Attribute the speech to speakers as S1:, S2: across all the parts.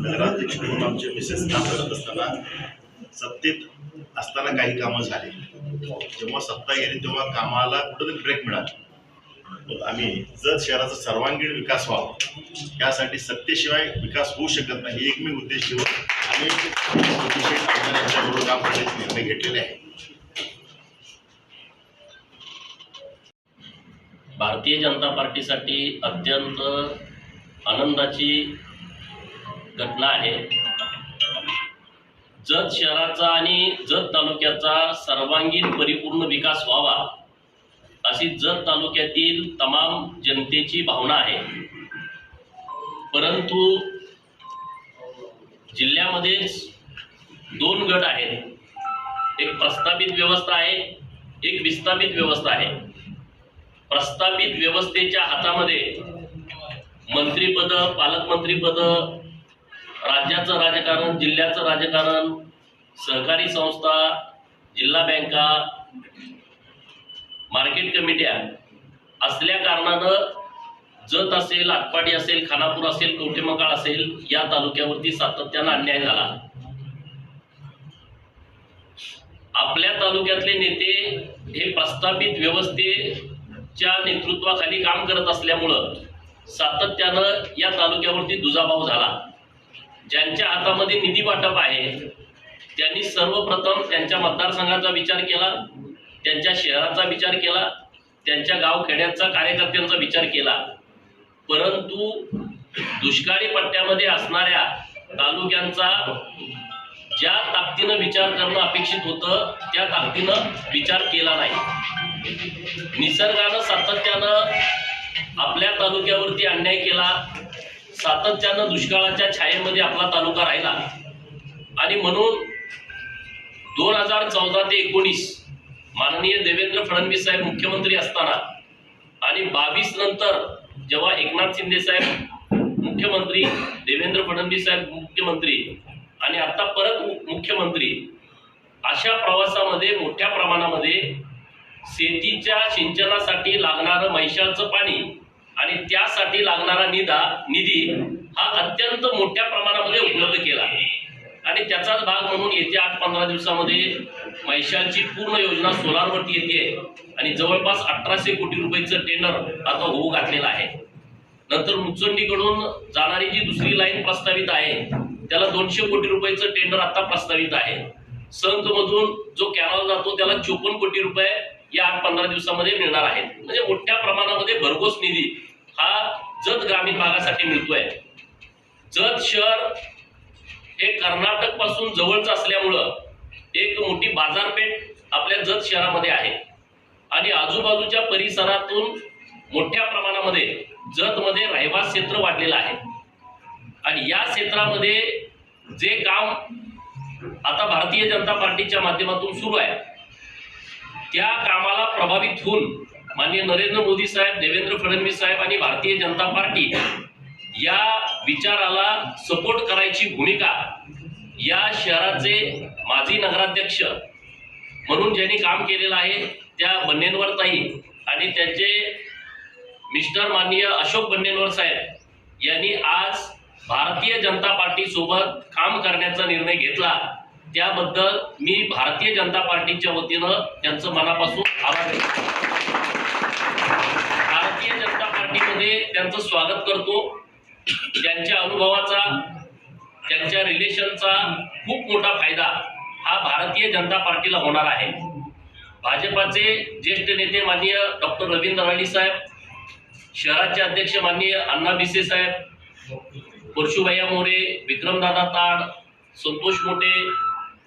S1: नगराध्यक्ष म्हणून आमचे मिसेस काम करत असताना सत्तेत असताना काही कामं झाली. जेव्हा सत्ता गेली तेव्हा कामाला कुठंतरी ब्रेक मिळाला. आम्ही जर शहराचा सर्वांगीण विकास व्हावा. यासाठी सत्तेशिवाय विकास होऊ शकत नाही. एकमेव उद्देश घेऊन आम्ही अतिशय आमदारांच्या काम करण्याचे निर्णय घेतलेले आहे
S2: भारतीय जनता पार्टीसाठी अत्यंत आनंदाची घटना आहे. जत शहराचा आणि जत तालुक्याचा सर्वांगीण परिपूर्ण विकास व्हावा अशी जत तालुक्यातील तमाम जनतेची भावना आहे. परंतु जिल्ह्यामध्येच दोन गट आहेत. एक प्रस्तावित व्यवस्था आहे एक विस्थापित व्यवस्था आहे. प्रस्तावित व्यवस्थेच्या हातामध्ये मंत्रीपद पालकमंत्रीपद राज्याचं राजकारण जिल्ह्याचं राजकारण सहकारी संस्था जिल्हा बँका मार्केट कमिट्या असल्या कारणानं जत असेल आटपाडी असेल खानापूर असेल कवठेमकाळ असेल या तालुक्यावरती सातत्यानं अन्याय झाला. आपल्या तालुक्यातले नेते हे प्रस्थापित व्यवस्थेच्या नेतृत्वाखाली काम करत असल्यामुळं सातत्यानं या तालुक्यावरती दुजाभाव झाला. ज्यांच्या हातामध्ये निधी वाटप आहे त्यांनी सर्वप्रथम त्यांच्या मतदारसंघाचा विचार केला त्यांच्या शहराचा विचार केला त्यांच्या गावखेड्यांचा कार्यकर्त्यांचा विचार केला. परंतु दुष्काळी पट्ट्यामध्ये असणाऱ्या तालुक्यांचा ज्या ताकदीनं विचार करणं अपेक्षित होतं त्या ताकदीनं विचार केला नाही. निसर्गानं सातत्यानं आपल्या तालुक्यावरती अन्याय केला सातत्यानं दुष्काळाच्या छायेमध्ये आपला तालुका राहिला. आणि म्हणून दोन हजार चौदा ते एकोणीस माननीय देवेंद्र फडणवीस साहेब मुख्यमंत्री असताना आणि बावीस नंतर जेव्हा एकनाथ शिंदे साहेब मुख्यमंत्री देवेंद्र फडणवीस साहेब मुख्यमंत्री आणि आता परत मुख्यमंत्री अशा प्रवासामध्ये मोठ्या प्रमाणामध्ये शेतीच्या सिंचनासाठी लागणारं मैशाचं पाणी आणि त्यासाठी लागणारा निधा निधी हा अत्यंत मोठ्या प्रमाणामध्ये उपलब्ध केला आणि त्याचाच भाग म्हणून येत्या आठ पंधरा दिवसामध्ये मैशालची पूर्ण योजना सोलारवरती येते आणि जवळपास अठराशे कोटी रुपयाचं टेंडर आता होऊ घातलेलं आहे. नंतर मुचंडीकडून जाणारी जी दुसरी लाईन प्रस्तावित आहे त्याला दोनशे कोटी रुपयाचं टेंडर आता प्रस्तावित आहे. संतमधून जो कॅनॉल जातो त्याला चोपन्न कोटी रुपये या आठ पंधरा दिवसामध्ये मिळणार आहेत. म्हणजे मोठ्या प्रमाणामध्ये भरघोस निधी हा जत ग्रामीण भागासाठी मिळतोय. जत शहर हे कर्नाटकपासून जवळच असल्यामुळं एक मोठी बाजारपेठ आपल्या जत शहरामध्ये आहे. आणि आजूबाजूच्या परिसरातून मोठ्या प्रमाणामध्ये जतमध्ये रहिवास क्षेत्र वाढलेलं आहे. आणि या क्षेत्रामध्ये जे काम आता भारतीय जनता पार्टीच्या माध्यमातून सुरू आहे. त्या कामाला प्रभावित होऊन माननीय नरेंद्र मोदी साहेब देवेंद्र फडणवीस साहेब आणि भारतीय जनता पार्टी या विचाराला सपोर्ट करायची भूमिका या शहराचे माजी नगराध्यक्ष म्हणून ज्यांनी काम केलेलं आहे त्या बन्नेनवर ताई आणि त्यांचे मिस्टर माननीय अशोक बन्नेनवर साहेब यांनी आज भारतीय जनता पार्टीसोबत काम करण्याचा निर्णय घेतला. त्याबद्दल मी भारतीय जनता पार्टीच्या वतीनं त्यांचं मनापासून आभार भारतीय जनता पार्टीमध्ये त्यांचं स्वागत करतो. त्यांच्या अनुभवाचा त्यांच्या रिलेशनचा खूप मोठा फायदा हा भारतीय जनता पार्टीला होणार आहे. भाजपाचे ज्येष्ठ नेते माननीय डॉक्टर रवींद्र राणी साहेब शहराचे अध्यक्ष माननीय अण्णा भिसे साहेब परशुभैया मोरे विक्रमदादा ताड संतोष मोटे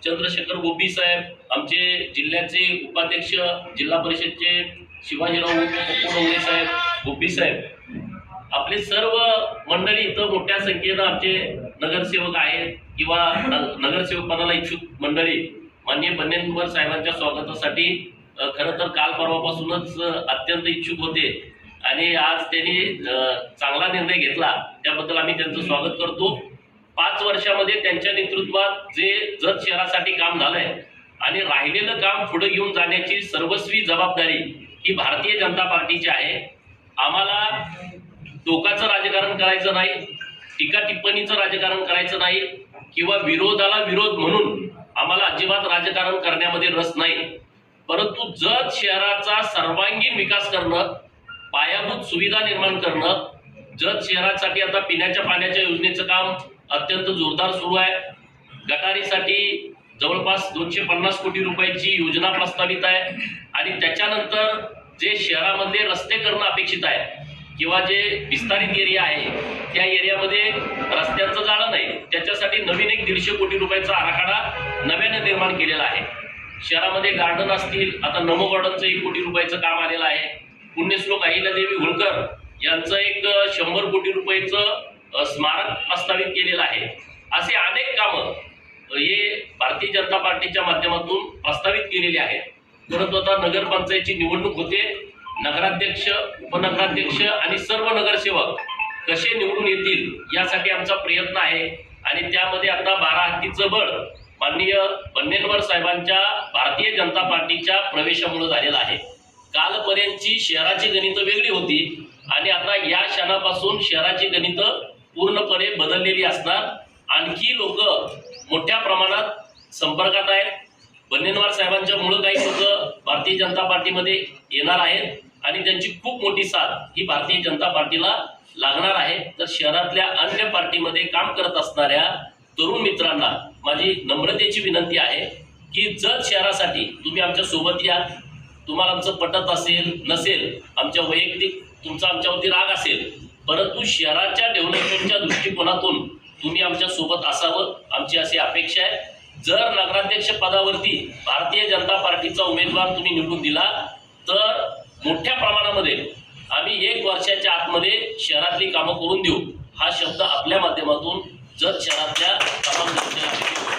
S2: चंद्रशेखर गोपी साहेब आमचे जिल्ह्याचे उपाध्यक्ष जिल्हा परिषदचे शिवाजीराव डोंगरे साहेब गोपी साहेब. आपले सर्व मंडळी इथं मोठ्या संख्येनं आमचे नगरसेवक आहेत किंवा न- नगरसेवकपणाला इच्छुक मंडळी. माननीय बन्नेनवर साहेबांच्या स्वागतासाठी खरं तर काल परवापासूनच अत्यंत इच्छुक होते. आणि आज त्यांनी चांगला निर्णय घेतला. त्याबद्दल आम्ही त्यांचं स्वागत करतो. पाच वर्षामध्ये त्यांच्या नेतृत्वात जे जत शहरासाठी काम झालंय आणि राहिलेलं काम पुढे घेऊन जाण्याची सर्वस्वी जबाबदारी ही भारतीय जनता पार्टीची आहे. आम्हाला टोकाचं राजकारण करायचं नाही टीका टिप्पणीचं राजकारण करायचं नाही किंवा विरोधाला विरोध म्हणून आम्हाला अजिबात राजकारण करण्यामध्ये रस नाही. परंतु जत शहराचा सर्वांगीण विकास करणं पायाभूत सुविधा निर्माण करणं जत शहरासाठी आता पिण्याच्या पाण्याच्या योजनेचं काम अत्यंत जोरदार सुरू आहे. गटारीसाठी जवळपास दोनशे पन्नास कोटी रुपयाची योजना प्रस्तावित आहे. आणि त्याच्यानंतर जे शहरामध्ये रस्ते करणं अपेक्षित आहे किंवा जे विस्तारित एरिया आहे त्या एरियामध्ये रस्त्यांचं जाळं नाही. त्याच्यासाठी नवीन एक दीडशे कोटी रुपयाचा आराखडा नव्याने निर्माण केलेला आहे. शहरामध्ये गार्डन असतील आता नमो गार्डनचं एक कोटी रुपयाचं काम आलेलं आहे. पुण्यश्लोक अहिल्यादेवी होळकर यांचं एक शंभर कोटी रुपयाचं स्मारक प्रस्तावित केलेलं आहे. असे अनेक कामं हे भारतीय जनता पार्टीच्या माध्यमातून प्रस्तावित केलेले आहेत. परंतु आता नगरपंचायतची निवडणूक होते. नगराध्यक्ष उपनगराध्यक्ष आणि सर्व नगरसेवक कसे निवडून येतील यासाठी आमचा प्रयत्न आहे. आणि त्यामध्ये आता बारा हत्तीचं बळ माननीय बन्नेनवर साहेबांच्या भारतीय जनता पार्टीच्या प्रवेशामुळे झालेलं आहे. कालपर्यंतची शहराची गणितं वेगळी होती. आणि आता या क्षणापासून शहराची गणितं पूर्णपणे बदललेली असणार. आणखी लोक मोठ्या प्रमाणात संपर्कात आहेत. बन्नेनवार साहेबांच्या मुळे काही लोक भारतीय जनता पार्टीमध्ये येणार आहेत. आणि त्यांची खूप मोठी साथ ही भारतीय जनता पार्टीला लागणार आहे. तर शहरातल्या अन्य पार्टीमध्ये काम करत असणाऱ्या तरुण मित्रांना माझी नम्रतेची विनंती आहे की जत शहरासाठी तुम्ही आमच्यासोबत या तुम्हाला आमचं पटत असेल नसेल आमच्या वैयक्तिक तुमचा आमच्यावरती राग असेल परंतु शहराच्या डेव्हलपमेंटच्या दृष्टिकोनातून तुम्ही आमच्यासोबत असावं आमची अशी अपेक्षा आहे. जर नगराध्यक्ष पदावरती भारतीय जनता पार्टीचा उमेदवार तुम्ही निवडून दिला तर मोठ्या प्रमाणामध्ये आम्ही एक वर्षाच्या आतमध्ये शहरातली कामं करून देऊ. हा शब्द आपल्या माध्यमातून जत शहरातल्या तमाम जनतेला